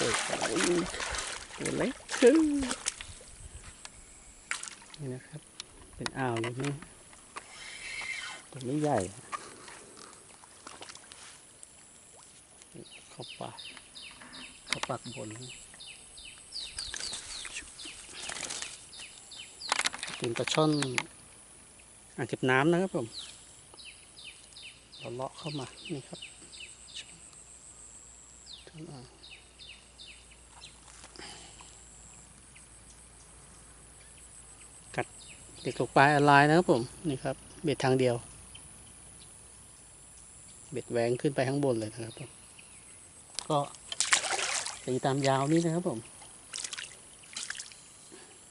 ตัวเล็กขึ้นนี่นะครับ เป็นอ่าวเลยนี่ตัวไม่ใหญ่เข้าปากเข้าปากบนเป็นปลาช่อนอ่างเก็บน้ำนะครับผมเราเลาะเข้ามานี่ครับช่อนอ่าง เด็กตกปลายอะไรนะครับผมนี่ครับเบ็ดทางเดียว เบ็ดแหวงขึ้นไปข้างบนเลยนะครับผมก็ตีตามยาวนี่นะครับผม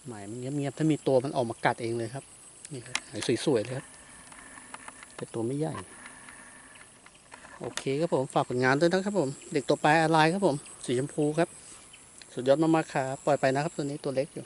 หมายมันเงียบๆถ้ามีตัวมันออกมากัดเองเลยครับนี่ครับหายสวยๆเลยครับแต่ตัวไม่ใหญ่โอเคครับผมฝากผลงานด้วยนะครับผม เด็กตัวปลายอะไรครับผม สีชมพูครับ สุดยอดมากๆครับปล่อยไปนะครับ ตัวนี้ตัวเล็กอยู่